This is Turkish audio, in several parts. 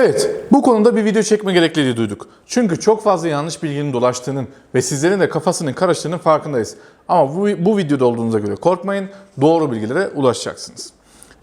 Evet, bu konuda bir video çekme gerekliliği duyduk. Çünkü çok fazla yanlış bilginin dolaştığının ve sizlerin de kafasının karıştığının farkındayız. Ama bu, bu videoda olduğunuza göre korkmayın, doğru bilgilere ulaşacaksınız.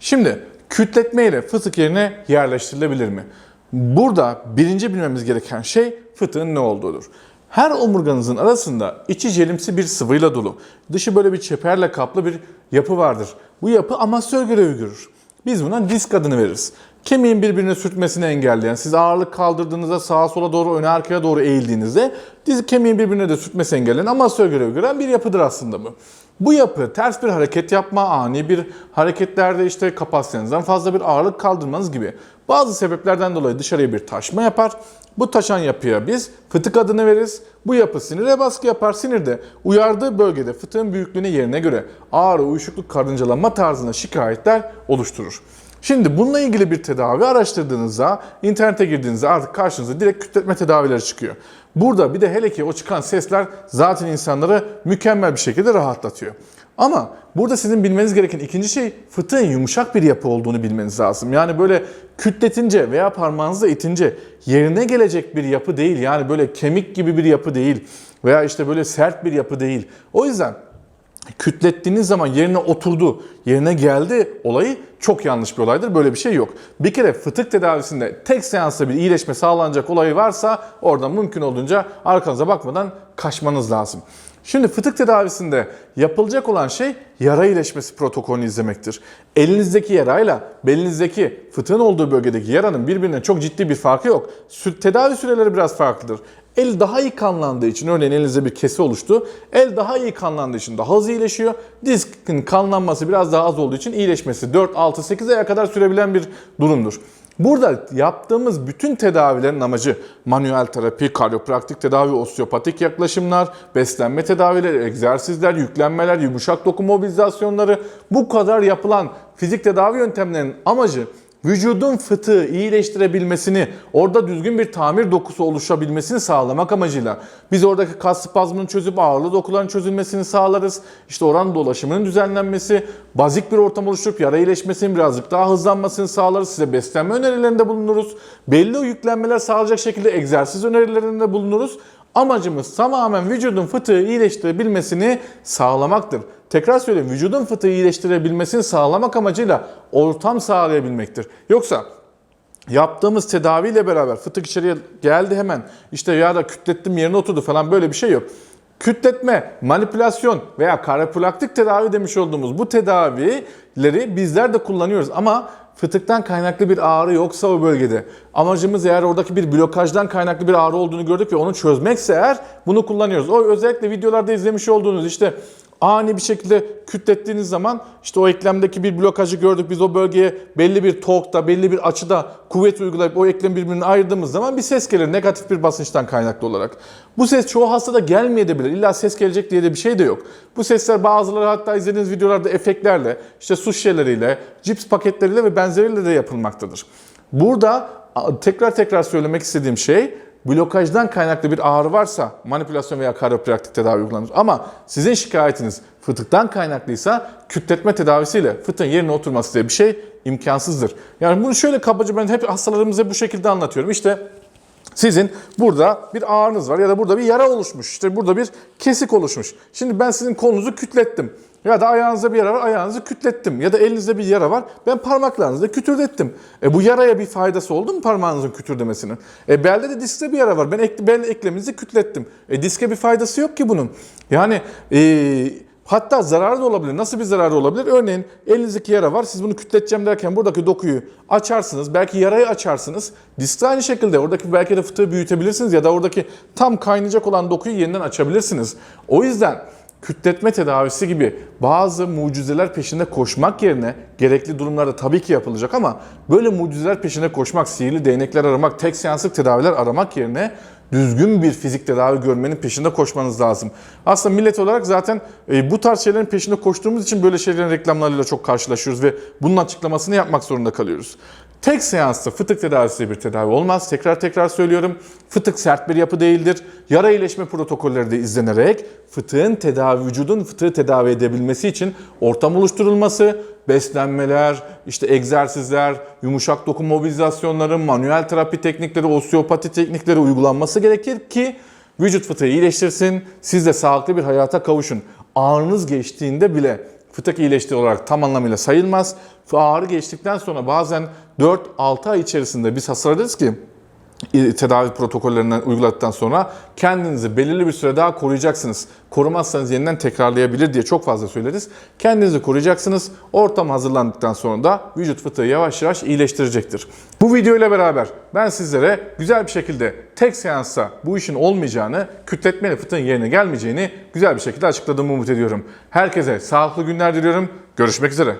Şimdi kütletme ile fıtık yerine yerleştirilebilir mi? Burada birinci bilmemiz gereken şey fıtığın ne olduğudur. Her omurganızın arasında içi jelimsi bir sıvıyla dolu, dışı böyle bir çeperle kaplı bir yapı vardır. Bu yapı amasör görevi görür. Biz buna disk adını veririz. Kemiğin birbirine sürtmesini engelleyen, siz ağırlık kaldırdığınızda sağa sola doğru, öne arkaya doğru eğildiğinizde diz kemiğin birbirine de sürtmesi engelleyen amasör görevi gören bir yapıdır aslında bu. Bu yapı ters bir hareket yapma, ani bir hareketlerde işte kapasitenizden fazla bir ağırlık kaldırmanız gibi bazı sebeplerden dolayı dışarıya bir taşma yapar. Bu taşan yapıya biz fıtık adını veririz. Bu yapı sinire baskı yapar. Sinirde uyardığı bölgede fıtığın büyüklüğüne yerine göre ağrı, uyuşukluk, karıncalanma tarzında şikayetler oluşturur. Şimdi bununla ilgili bir tedavi araştırdığınızda, internete girdiğinizde artık karşınıza direkt kütletme tedavileri çıkıyor. Burada bir de hele ki o çıkan sesler zaten insanları mükemmel bir şekilde rahatlatıyor. Ama burada sizin bilmeniz gereken ikinci şey fıtığın yumuşak bir yapı olduğunu bilmeniz lazım. Yani böyle kütletince veya parmağınızla itince yerine gelecek bir yapı değil. Yani böyle kemik gibi bir yapı değil veya işte böyle sert bir yapı değil. O yüzden kütlettiğiniz zaman yerine oturdu, yerine geldi olayı çok yanlış bir olaydır. Böyle bir şey yok. Bir kere fıtık tedavisinde tek seansta bir iyileşme sağlanacak olayı varsa orada mümkün olduğunca arkanıza bakmadan kaçmanız lazım. Şimdi fıtık tedavisinde yapılacak olan şey yara iyileşmesi protokolünü izlemektir. Elinizdeki yarayla belinizdeki fıtığın olduğu bölgedeki yaranın birbirine çok ciddi bir farkı yok. Tedavi süreleri biraz farklıdır. El daha iyi kanlandığı için örneğin elinizde bir kesi oluştu. El daha iyi kanlandığı için daha hızlı iyileşiyor. Diskin kanlanması biraz daha az olduğu için iyileşmesi 4, 6, 8 aya kadar sürebilen bir durumdur. Burada yaptığımız bütün tedavilerin amacı manuel terapi, karyopraktik tedavi, osteopatik yaklaşımlar, beslenme tedavileri, egzersizler, yüklenmeler, yumuşak doku mobilizasyonları bu kadar yapılan fizik tedavi yöntemlerinin amacı vücudun fıtığı iyileştirebilmesini, orada düzgün bir tamir dokusu oluşabilmesini sağlamak amacıyla biz oradaki kas spazmını çözüp ağırlı dokuların çözülmesini sağlarız. İşte oran dolaşımının düzenlenmesi, bazik bir ortam oluşturup yara iyileşmesinin birazcık daha hızlanmasını sağlarız. Size beslenme önerilerinde bulunuruz. Belli yüklenmeler sağlayacak şekilde egzersiz önerilerinde bulunuruz. Amacımız tamamen vücudun fıtığı iyileştirebilmesini sağlamaktır. Tekrar söyleyeyim vücudun fıtığı iyileştirebilmesini sağlamak amacıyla ortam sağlayabilmektir. Yoksa yaptığımız tedaviyle beraber fıtık içeriye geldi hemen işte ya da kütlettim yerine oturdu falan böyle bir şey yok. Kütletme, manipülasyon veya karaprolaktik tedavi demiş olduğumuz bu tedavileri bizler de kullanıyoruz ama fıtıktan kaynaklı bir ağrı yoksa o bölgede. Amacımız eğer oradaki bir blokajdan kaynaklı bir ağrı olduğunu gördük ve onu çözmekse eğer bunu kullanıyoruz. O özellikle videolarda izlemiş olduğunuz işte ani bir şekilde kütlettiğiniz zaman işte o eklemdeki bir blokajı gördük. Biz o bölgeye belli bir torkta, belli bir açıda kuvvet uygulayıp o eklem birbirine ayırdığımız zaman bir ses gelir negatif bir basınçtan kaynaklı olarak. Bu ses çoğu hastada gelmeyebilir. İlla ses gelecek diye de bir şey de yok. Bu sesler bazıları hatta izlediğiniz videolarda efektlerle, işte su şişeleriyle, cips paketleriyle ve benzeriyle de yapılmaktadır. Burada tekrar tekrar söylemek istediğim şey blokajdan kaynaklı bir ağrı varsa manipülasyon veya karyopraktik tedavi uygulanır. Ama sizin şikayetiniz fıtıktan kaynaklıysa kütletme tedavisiyle fıtığın yerine oturması diye bir şey imkansızdır. Yani bunu şöyle kabaca ben hep hastalarımıza bu şekilde anlatıyorum. İşte sizin burada bir ağrınız var ya da burada bir yara oluşmuş. İşte burada bir kesik oluşmuş. Şimdi ben sizin kolunuzu kütlettim. Ya da ayağınızda bir yara var, ayağınızı kütlettim. Ya da elinizde bir yara var, ben parmaklarınızda kütürdettim. E bu yaraya bir faydası oldu mu parmağınızın kütürdemesinin? E belde de diskte bir yara var, ben ek, bel ekleminizi kütlettim. E diske bir faydası yok ki bunun. Yani e, hatta zararı da olabilir. Nasıl bir zararı olabilir? Örneğin elinizdeki yara var, siz bunu kütleteceğim derken buradaki dokuyu açarsınız. Belki yarayı açarsınız. Disk aynı şekilde oradaki belki de fıtığı büyütebilirsiniz ya da oradaki tam kaynayacak olan dokuyu yeniden açabilirsiniz. O yüzden kütletme tedavisi gibi bazı mucizeler peşinde koşmak yerine gerekli durumlarda tabii ki yapılacak ama böyle mucizeler peşinde koşmak, sihirli değnekler aramak, tek seanslık tedaviler aramak yerine düzgün bir fizik tedavi görmenin peşinde koşmanız lazım. Aslında millet olarak zaten e, bu tarz şeylerin peşinde koştuğumuz için böyle şeylerin reklamlarıyla çok karşılaşıyoruz ve bunun açıklamasını yapmak zorunda kalıyoruz. Tek seansta fıtık tedavisi bir tedavi olmaz. Tekrar tekrar söylüyorum. Fıtık sert bir yapı değildir. Yara iyileşme protokolleri de izlenerek fıtığın tedavi, vücudun fıtığı tedavi edebilmesi için ortam oluşturulması, beslenmeler, işte egzersizler, yumuşak doku mobilizasyonları, manuel terapi teknikleri, osteopati teknikleri uygulanması gerekir ki vücut fıtığı iyileştirsin, siz de sağlıklı bir hayata kavuşun. Ağrınız geçtiğinde bile fıtık iyileşti olarak tam anlamıyla sayılmaz. Ağrı geçtikten sonra bazen 4-6 ay içerisinde biz hasarlarız ki tedavi protokollerinden uyguladıktan sonra kendinizi belirli bir süre daha koruyacaksınız. Korumazsanız yeniden tekrarlayabilir diye çok fazla söyleriz. Kendinizi koruyacaksınız. Ortam hazırlandıktan sonra da vücut fıtığı yavaş yavaş iyileştirecektir. Bu video ile beraber ben sizlere güzel bir şekilde tek seansta bu işin olmayacağını, kütletmeli fıtığın yerine gelmeyeceğini güzel bir şekilde açıkladığımı umut ediyorum. Herkese sağlıklı günler diliyorum. Görüşmek üzere.